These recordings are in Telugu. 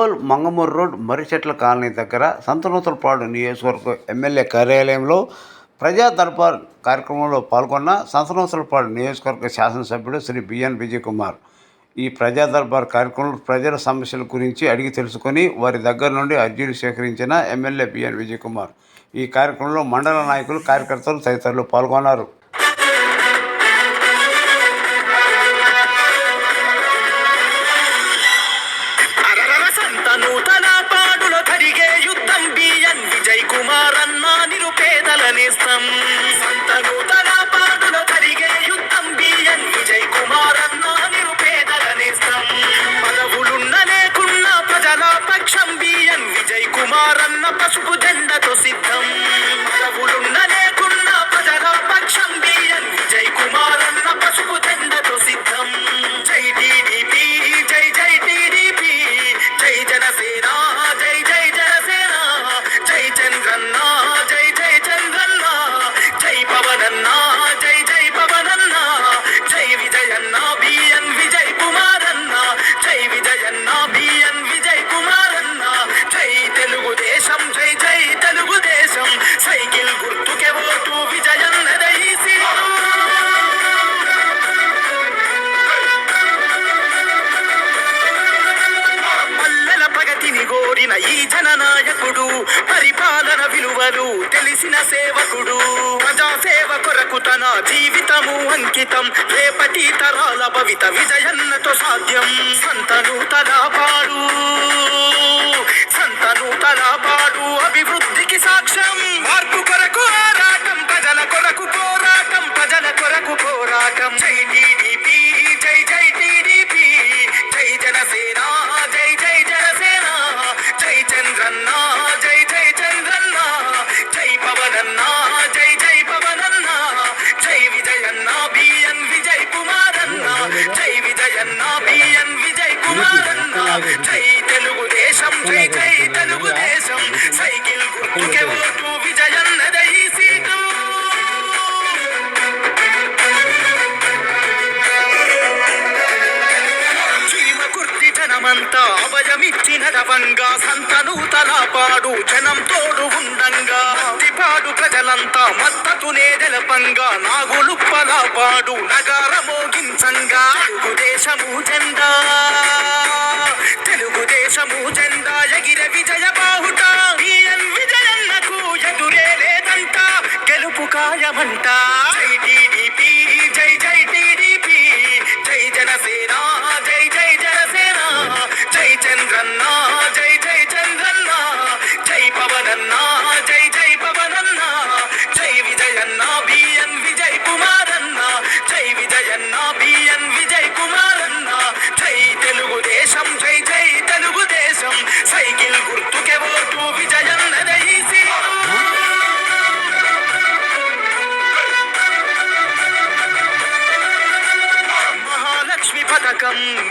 ఒంగోలు మంగమూరు రోడ్ మర్రిచెట్ల కాలనీ దగ్గర సంతనూతలపాడు నియోజకవర్గ ఎమ్మెల్యే కార్యాలయంలో ప్రజా దర్బార్ కార్యక్రమంలో పాల్గొన్న సంతనూతలపాడు నియోజకవర్గ శాసనసభ్యుడు శ్రీ బిఎన్ విజయ్ కుమార్ ఈ ప్రజా దర్బార్ కార్యక్రమంలో ప్రజల సమస్యల గురించి అడిగి తెలుసుకొని వారి దగ్గర నుండి అర్జీలు సేకరించిన ఎమ్మెల్యే బిఎన్ విజయ్ కుమార్ ఈ కార్యక్రమంలో మండల నాయకులు కార్యకర్తలు తదితరులు పాల్గొన్నారు. సిద్ధం. జీవితము అంకితం. రేపటి తరాల భవిత విజయన్నతో సాధ్యం. సంతను తలపాడు సంతను తలపాడు అభివృద్ధికి సాక్ష్యం. మార్పు కొరకు ఆరాటం ప్రజల కొరకు పోరాటం ప్రజల కొరకు పోరాటం. చైనీ జై తెలుగుదేశం అభయమిచ్చిన రవంగా సంతను తలపాడు జనం తోడు ఉండంగా. తిపాడు ప్రజలంతా మద్దతునే జలపంగా నాగులుప్పలపాడు నగారమోగించంగా తెలుగుదేశము జెండా. దేశము జెండా ఎగిర విజయ బాహుట. ఈయన్ విజయన్నకు ఎదురే లేదంట. గెలుపు ఖాయమంట.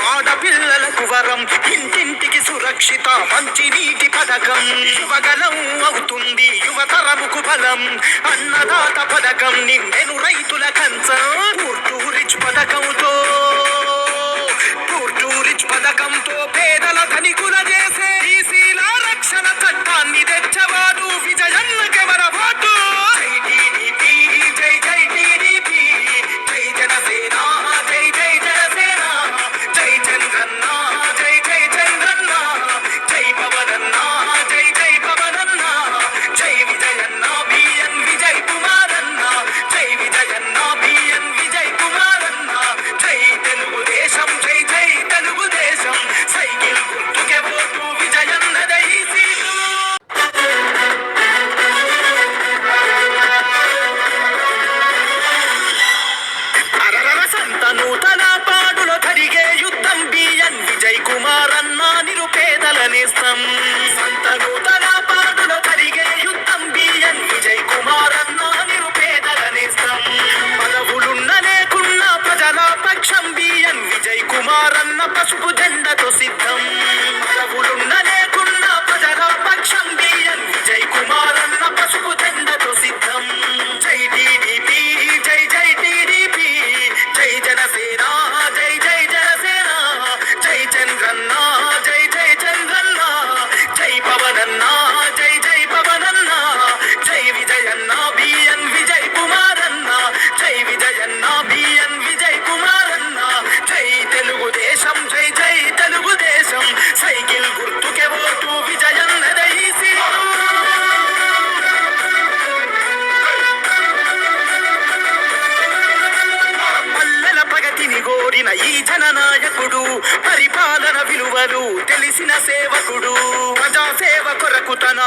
ఆడపిల్లలకు వరం. ఇంటింటికి సురక్షిత మంచి నీటి పథకం. యువగలం అవుతుంది యువతరముకు బలం. అన్నదాత పథకం నిన్నెను రైతుల కంచం. పూర్టూరిచ్ పథకంతో పూర్తూరిచ్ పథకంతో పేదల ధనికుల చేసే some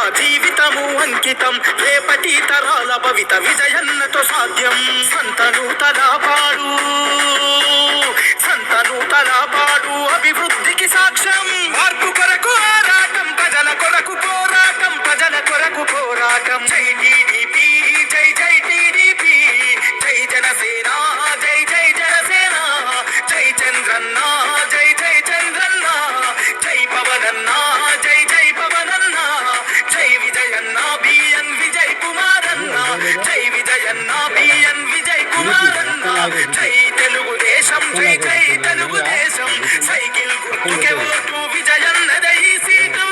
జీవితము అంకితం. రేపటి తరాల భవిత విజయన్నతో సాధ్యం. సంతను తలపాడు సంతను తలపాడు అభివృద్ధికి సాక్ష్యం తెలుగుదేశం సైకిల్ గుర్తుకే ఓటు విజయన్నదే ఈ సీటు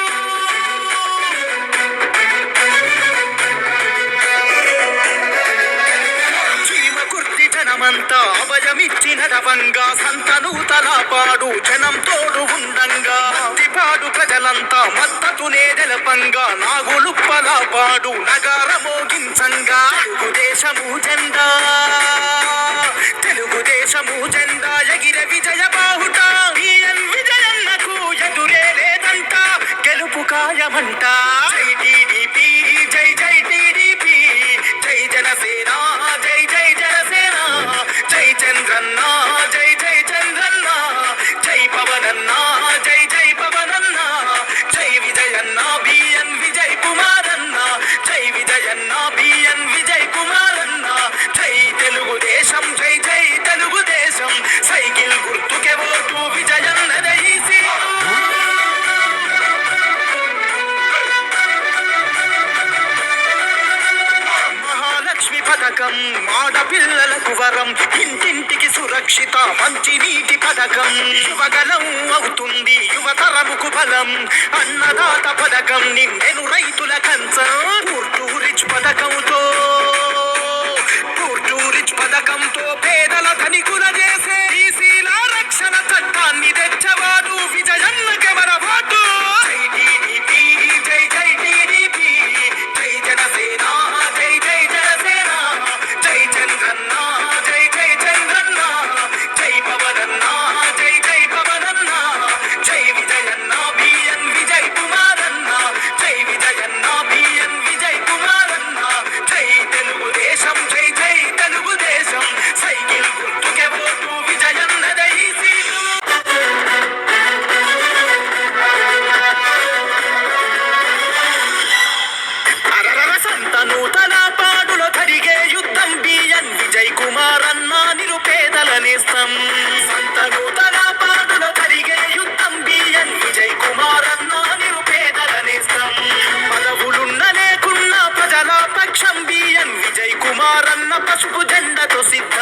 చీమ కుర్తి జనమంతా అభయమిచ్చిన రవంగా సంతను తలపాడు జనం తోడు ఉండంగా పాడు ప్రజలంతా మద్దతునే తెలపంగా నాగులుప్పలాపాడు నగార మోగించంగా తెలుగుదేశము జెండా గెలుపు ఇది సురక్షిత మంచి నీటి పథకం. యువగలం అవుతుంది యువతరముకు బలం. అన్నదాత పథకం నిండెను రైతుల కంచం. పూర్టూరిచ్ పథకంతో పూర్టూరిచ్ పథకంతో పేదల ధనికుల చేసే రక్షణ చట్టాన్ని నూతన సంతను తరిగే యుద్ధం. బిఎన్ విజయ్ కుమార్ అన్న నిరుపేదల నేస్తం సంత నూతన తలపాడులో తరిగే యుద్ధం. బిఎన్ విజయ్ కుమార్ అన్న నిరుపేదల నేస్తం పదవులున్న లేకున్నా ప్రజల పక్షం. బిఎన్ విజయ్ కుమార్ అన్న పసుపు జెండతో సిద్ధం.